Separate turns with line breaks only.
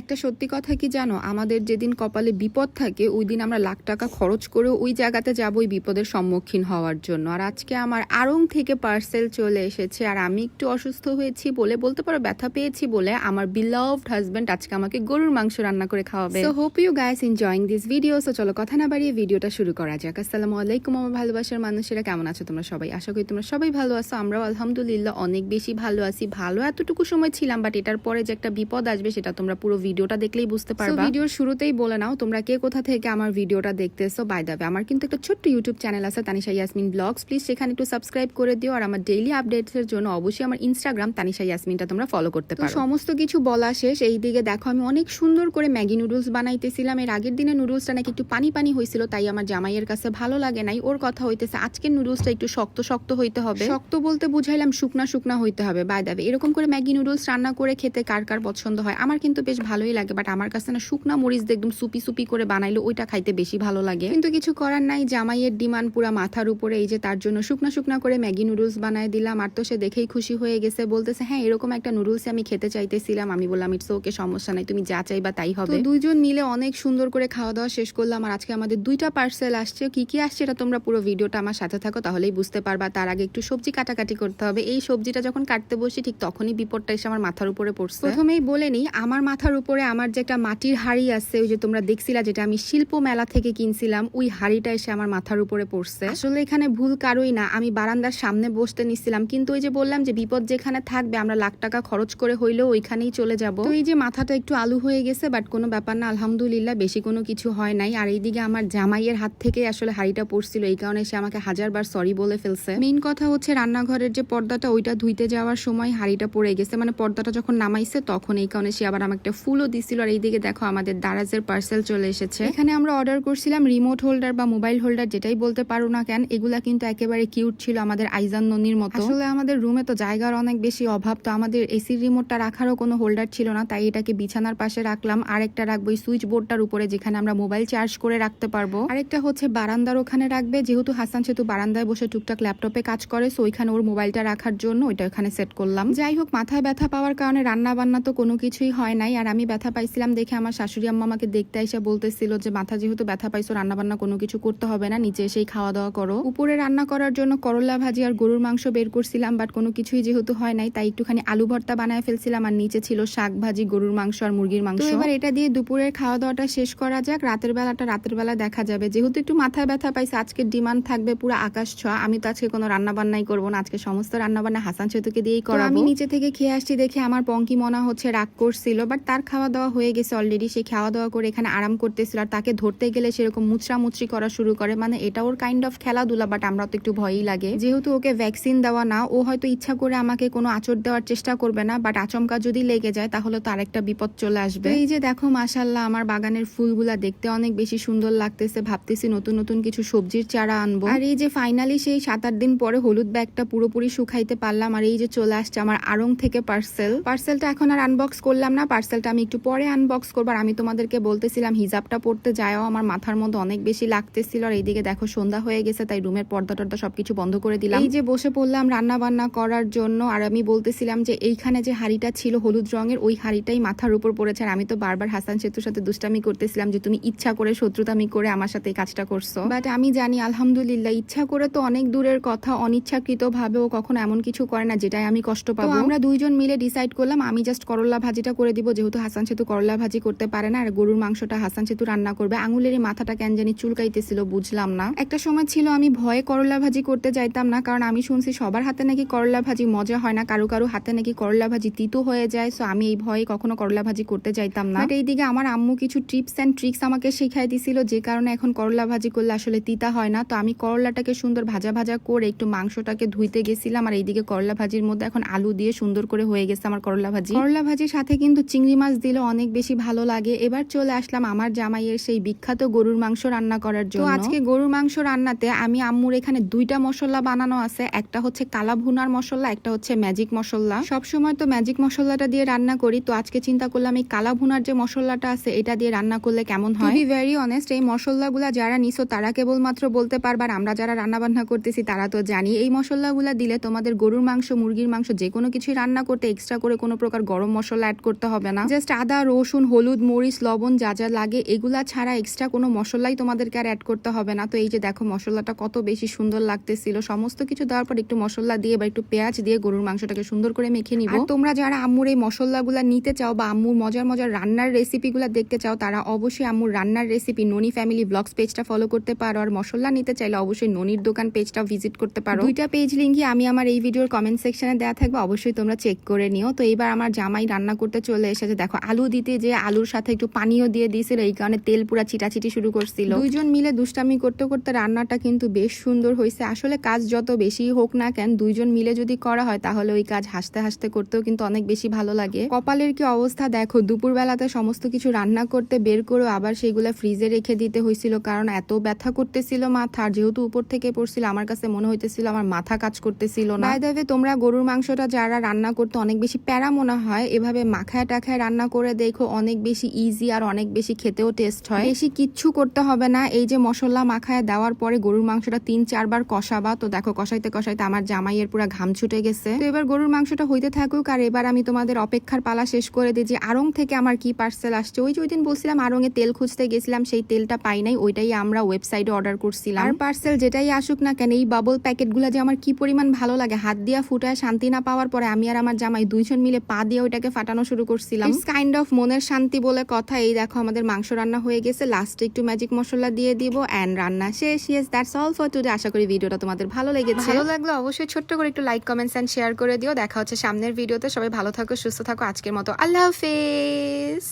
একটা সত্যি কথা কি জানো? আমাদের যেদিন কপালে বিপদ থাকে, ওই দিন আমরা লাখ টাকা খরচ করে ওই জায়গাতে যাব ওই বিপদের সম্মুখীন হওয়ার জন্য। আর আজকে আমার আড়ং থেকে পার্সেল চলে এসেছে, আর আমি একটু অসুস্থ হয়েছি বলে, বলতে পারো ব্যথা পেয়েছি বলে, আমার বিলাভড হাজবেন্ড আজকে আমাকে গরুর মাংস রান্না করে খাওয়াবে। So hope you guys enjoying this video so চলো কথা না বাড়িয়ে ভিডিওটা শুরু করা যাক। আসসালামু আলাইকুম, আমার ভালোবাসার মানুষেরা, কেমন আছো তোমরা সবাই? আশা করি তোমরা সবাই ভালো আছো, আমরাও আলহামদুলিল্লাহ অনেক বেশি ভালো আছি। ভালো এতটুকু সময় ছিলাম বাট এটার পরে যে একটা বিপদ আসবে, সেটা তোমরা পুরো ভিডিওটা দেখলেই বুঝতে পারবে। ভিডিওর শুরুতেই বলে নাও তোমরা কে কোথা থেকে আমার ভিডিওটা দেখতেছো বাই দাবে আমার কিন্তু একটা ছোট্ট ইউটিউব চ্যানেল আছে তানিশা ইয়াসমিন ব্লগস। প্লিজ সেখানে একটু সাবস্ক্রাইব করে দিও আর আমার ডেইলি আপডেটসের জন্য অবশ্যই আমার ইনস্টাগ্রাম তানিশা ইয়াসমিনটা তোমরা ফলো করতে পারো। সমস্ত কিছু বলা শেষ। এই দিকে দেখো আমি অনেক সুন্দর করে ম্যাগি নুডলস বানাইতেছিলাম। এর আগের দিনে নুডলসটা নাকি একটু পানি পানি হয়েছিল তাই আমার জামাইয়ের কাছে ভালো লাগে নাই। ওর কথা হইতেছে আজকের নুডলসটা একটু শক্ত শক্ত হইতে হবে। শক্ত বলতে বুঝাইলাম শুকনা শুকনা হইতে হবে বাই দাবে এরকম করে ম্যাগি নুডলস রান্না করে খেতে কার কার পছন্দ হয়? আমার কিন্তু বেশ ভালোই লাগে বাট আমার কাছে না শুকনা মরিচ দিয়ে একদম সুপি সুপি করে বানাইলে ওইটা খাইতে বেশি ভালো লাগে। কিন্তু কিছু করার নাই জামাইয়ের ডিমান্ড পুরা মাথার উপরে এই যে তার জন্য শুকনা শুকনা করে ম্যাগি নুডলস বানায় দিলাম আর তো সে দেখেই খুশি হয়ে গেছে বলতেছে হ্যাঁ এরকম একটা নুডলস আমি খেতে চাইতেছিলাম। আমি বললাম ইটস ওকে সমস্যা নাই তুমি যা চাইবা তাই হবে। দুইজন মিলে অনেক সুন্দর করে খাওয়া দাওয়া শেষ করলাম আর আজকে আমাদের দুইটা পার্সেল আসছে। কি কি আসছে এটা তোমরা পুরো ভিডিওটা আমার সাথে থাকো তাহলেই বুঝতে পারবা। তার আগে একটু সবজি কাটাকাটি করতে হবে। এই সবজিটা যখন কাটতে বসি ঠিক তখনই বিপদটা এসে আমার মাথার উপরে পড়ছে। প্রথমেই বলে নিই আমার মাথার উপরে আমার যে একটা মাটির হাড়ি আছে, ওই যে তোমরা দেখছিলা যেটা আমি শিল্প মেলা থেকে কিনছিলাম, ওই হাড়িটা এসে আমার মাথার উপরে পড়ছে। আসলে এখানে ভুল কারোই না, আমি বারান্দার সামনে বসতে নিছিলাম, কিন্তু ওই যে বললাম যে বিপদ যেখানে থাকবে, আমরা লাখ টাকা খরচ করে হইলেও ওইখানেই চলে যাব। এই যে মাথাটা একটু আলু হয়ে গেছে বাট কোনো ব্যাপার না, আলহামদুলিল্লাহ, বেশি কোনো কিছু হয় নাই। আর এইদিকে আমার জামাইয়ের হাত থেকে আসলে হাড়িটা পড়ছিল, এই কারণে সে আমাকে হাজারবার সরি বলে ফেলছে। মেইন কথা হচ্ছে রান্নাঘরের যে পর্দাটা, ওইটা ধুইতে যাওয়ার সময় হাড়িটা পড়ে গেছে মানে পর্দাটা যখন নামাইছে, তখন এই কারণে সে আবার আমাকে একটা ফুলও দিছিল আর এইদিকে দেখো আমাদের দারাজের পার্সেল চলে এসেছে। এখানে আমরা অর্ডার করছিলাম রিমোট হোল্ডার বা মোবাইল হোল্ডার যেটাই বলতে পারো না কেন, এগুলা কিন্তু একেবারে কিউট ছিল আমাদের আইজান ননির মতো। আসলে আমাদের রুমে তো জায়গার অনেক বেশি অভাব, তো আমাদের এসির রিমোটটা রাখারও কোনো হোল্ডার ছিল না, তাই এটাকে বিছানার পাশে রাখলাম। আরেকটা রাখব এই সুইচ বোর্ডটার উপরে যেখানে আমরা মোবাইল চার্জ করে রাখতে পারব। আরেকটা হচ্ছে বারান্দার ওখানে রাখবে, যেহেতু হাসান সেতু বারান্দায় বসে টুকটাক ল্যাপটপে কাজ করে সো ওইখানে ওর মোবাইলটা রাখার জন্য ওইটা ওখানে সেট করলাম। যাই হোক, মাথায় ব্যথা পাওয়ার কারণে রান্না বান্না তো কোনো কিছুই হয় নাই, আর আমি ব্যথা পাইছিলাম দেখে আমার শাশুড়ি আম্মা আমাকে দেখতে এসে বলতেছিল যে মাথা যেহেতু ব্যথা পাইছো রান্না বান্না কোনো কিছু করতে হবে না নিচে এসেই খাওয়া দাওয়া করো। উপরে রান্না করার জন্য করলা ভাজি আর গরুর মাংস বের করছিলাম বাট কোনো কিছুই যেহেতু হয় নাই তাই একটুখানি আলু ভর্তা বানায় ফেলছিলাম আর নিচে ছিল শাক ভাজি গরুর মাংস আর মুরগির মাংস। এবার এটা দিয়ে দুপুরের খাওয়া দাওয়াটা শেষ করা যাক রাতের বেলাটা রাতের বেলা দেখা যাবে। যেহেতু একটু মাথায় ব্যথা পাইছে আজকে ডিমান্ড থাকবে পুরো আকাশ ছোঁয়া আমি তো আজকে কোনো রান্না বান্নাই করব না আজকে সমস্ত রান্না বান্না হাসান সেতুকে দিয়েই করাবো আমি নিচে থেকে খেয়ে আসছি দেখে আমার পঙ্কি মনা হচ্ছে রাগ করছিল বাট তার খাওয়া দাওয়া হয়ে গেছে অলরেডি সে খাওয়া দাওয়া করে এখানে আরাম করতেছিল আর তাকে ধরতে গেলে সেরকম মুচড়া মুচড়ি করা শুরু করে। মানে এটা ওর কাইন্ড অফ খেলাধুলা বাট আমরা তো একটু ভয়ই লাগে। যেহেতু ওকে ভ্যাকসিন দেওয়া না, ও হয়তো ইচ্ছা করে আমাকে কোনো আচর দেওয়ার চেষ্টা করবে না বাট আচমকা যদি লেগে যায়, তাহলে তো আরেকটা বিপদ চলে আসবে। এই যে দেখো মাসাল্লাহ আমার বাগানের ফুলগুলা দেখতে অনেক বেশি সুন্দর লাগতেছে। ভাবতেছি নতুন নতুন কিছু সবজির চারা আনব। আর এই যে ফাইনালি সেই সাত আট দিন পরে হলুদ ব্যাগটা পুরোপুরি শুকাইতে পারলাম, আর এই যে চলে আসছে আমার আড়ং থেকে পার্সেল পার্সেলটা এখন আর আনবক্স করলাম না পার্সেলটা আমি একটু পরে আনবক্স করব। আর আমি তোমাদেরকে বলতেছিলাম হিজাবটা পড়তে যায়ও। আমার মাথার মধ্যে অনেক বেশি লাগতেছিল আর এইদিকে দেখো সন্ধ্যা হয়ে গেছে তাই রুমের পর্দা টর্দা সবকিছু বন্ধ করে দিলাম। এই যে বসে পড়লাম রান্না বান্না করার জন্য আর আমি বলতেছিলাম যে এইখানে যে হাড়িটা ছিল হলুদ রঙের ওই হাড়িটাই মাথার উপর পড়েছে। আর আমি তো বারবার হাসান সেতুর সাথে দুষ্টামি করতেছিলাম যে তুমি ইচ্ছা করে শত্রুতামি করে আমার সাথে এই কাজটা করছ। বাট আমি জানি আলহামদুলিল্লাহ ইচ্ছা করে তো অনেক দূরের কথা অনিচ্ছাকৃত ভাবে ও কখনো এমন কিছু করে না যেটাই আমি কষ্ট পাবো। আমরা দুইজন মিলে ডিসাইড করলাম আমি জাস্ট করলা ভাজিটা করে দিব যেহেতু হাসান সেতু করলা ভাজি করতে পারে না, আর গরুর মাংসটা হাসান সেতু রান্না করবে। আঙুলের মাথাটা কেন জানি চুলকাইতেছিল, বুঝলাম না। একটা সময় ছিল আমি ভয়ে করলা ভাজি করতে যাইতাম না, কারণ আমি শুনছি সবার হাতে নাকি করলা ভাজি মজা হয় না, কারও কারও হাতে নাকি করলা ভাজি তিতো হয়ে যায় সো আমি এই ভয়ে কখনো করলা ভাজি করতে যাইতাম না। এই দিকে আমার আম্মু কিছু টিপস অ্যান্ড ট্রিক্স আমাকে শিখাই দিছিল, যে কারণে এখন করলা ভাজি করলে আসলে তিতা হয় না। তো আমি করলাটাকে সুন্দর ভাজা ভাজা করে একটু মাংসটাকে ধুইতে গেছিলাম, আর এইদিকে করলা ভাজির মধ্যে এখন আলু দিয়ে সুন্দর করে হয়ে গেছে আমার করলা ভাজি। করলা ভাজির সাথে কিন্তু চিংড়ি মাছ দিলে অনেক বেশি ভালো লাগে। এবার চলে আসলাম আমার জামাইয়ের সেই বিখ্যাত গরুর মাংস রান্না করার জন্য। আজকে গরুর মাংস রান্নাতে আমি আম্মুর এখানে দুইটা মশলা বানানো আছে। একটা হচ্ছে কালা ভুনার মশলা একটা হচ্ছে ম্যাজিক মশলা। সব সময় তো ম্যাজিক মশলাটা দিয়ে রান্না করি তো আজকে চিন্তা করলাম এই কালা ভুনার যে মশলাটা আছে এটা দিয়ে রান্না করলে কেমন হয়? ভেরি অনেস্ট এই মশলাগুলা যারা নিছো তারা কেবলমাত্র বলতে পারবার আমরা যারা রান্না বান্না করতেছি তারা তো জানি। এই মশলাগুলা দিলে তোমাদের গরুর মাংস মুরগির মাংস যে কোনো কিছু রান্না করতে এক্সট্রা করে কোনো প্রকার গরম মশলা অ্যাড করতে হবে না। জাস্ট জাস্ট আদা রসুন হলুদ মরিচ লবণ যা যা লাগে এগুলা ছাড়া এক্সট্রা কোনো মশলাই তোমাদেরকে আর অ্যাড করতে হবে না। তো এই যে দেখো মশলাটা কত বেশি সুন্দর লাগতেছিল। সমস্ত কিছু দেওয়ার পর একটু মশলা দিয়ে বা একটু পেঁয়াজ দিয়ে গরুর মাংসটাকে সুন্দর করে মেখে নিব। তোমরা যারা আম্মুর এই মশলাগুলা নিতে চাও বা আম্মুর মজার মজার রান্নার রেসিপিগুলো দেখতে চাও তারা অবশ্যই আম্মুর রান্নার রেসিপি ননি ফ্যামিলি ব্লগস পেজটা ফলো করতে পারো। আর মশলা নিতে চাইলে অবশ্যই ননির দোকান পেজটা ভিজিট করতে পারো। দুইটা পেজ লিঙ্কই আমি আমার এই ভিডিওর কমেন্ট সেকশনে দেওয়া থাকবে অবশ্যই তোমরা চেক করে নিও। তো এইবার আমার জামাই রান্না করতে চলে এসেছে। দেখো আলু দিতে যে আলুর সাথে একটু পানিও দিয়ে দিয়েছিল এই কারণে তেল পুরা ছিটাছিটি শুরু করছিল। দুইজন মিলে দুষ্টামি করতে করতে রান্নাটা কিন্তু বেশ সুন্দর হয়েছে। আসলে কাজ যত বেশি হোক না কেন দুইজন মিলে যদি করা হয় তাহলে ওই কাজ হাসতে হাসতে করতেও কিন্তু অনেক বেশি ভালো লাগে। কপালের কি অবস্থা দেখো দুপুরবেলাতে সমস্ত কিছু রান্না করতে বের করেও আবার সেগুলো ফ্রিজে রেখে দিতে হয়েছিল কারণ এত ব্যথা করতেছিল মাথা যেহেতু উপর থেকে পড়ছিল আমার কাছে মনে হইতেছিল আমার মাথা কাজ করতেছিল না। তোমরা গরুর মাংসটা যারা রান্না করতে অনেক বেশি প্যারা মনে হয় এভাবে মাখায় টাখায় রান্না করে দেখো, অনেক বেশি ইজি আর অনেক বেশি খেতেও টেস্ট হয়। বেশি কিচ্ছু করতে হবে না। এই যে মশলা মাখায় দেওয়ার পরে গরুর মাংসটা তিন চারবার কষাবা। তো দেখো, কষাইতে কষাইতে আমার জামাইয়ের পুরো ঘাম ছুটে গেছে। তো এবার গরুর মাংসটা হইতে থাকুক আর এবার আমি তোমাদের অপেক্ষার পালা শেষ করে দিই যে আড়ং থেকে আমার কি পার্সেল আসছে। ওই যে ওই দিন বলছিলাম আড়ং এ তেল খুঁজতে গেছিলাম, সেই তেলটা পাই নাই। ওইটাই আমরা ওয়েবসাইটে অর্ডার করছিলাম। আর পার্সেল যেটাই আসুক না কেন, এই বাবল প্যাকেট প্যাকেটগুলো যে আমার কি পরিমাণ ভালো লাগে, হাত দিয়া ফুটায় শান্তি না পাওয়ার পরে আমি আর আমার জামাই দুইজন মিলে পা দিয়ে ওইটাকে ফাটানো শুরু করছিলাম। কাইন্ড অফ মনের শান্তি বলে কথা, এই দেখো আমাদের মাংস রান্না হয়ে গেছে। লাস্টে একটু ম্যাজিক মশলা দিয়ে দিব অ্যান্ড রান্না শেষ। Yes that's all for today আশা করি ভিডিওটা তোমাদের ভালো লেগেছে। ভালো লাগল অবশ্যই ছোট্ট করে একটু লাইক কমেন্টস অ্যান্ড শেয়ার করে দিও। দেখা হচ্ছে সামনের ভিডিওতে। সবাই ভালো থাকো, সুস্থ থাকো। আজকের মতো আল্লাহ হাফেজ।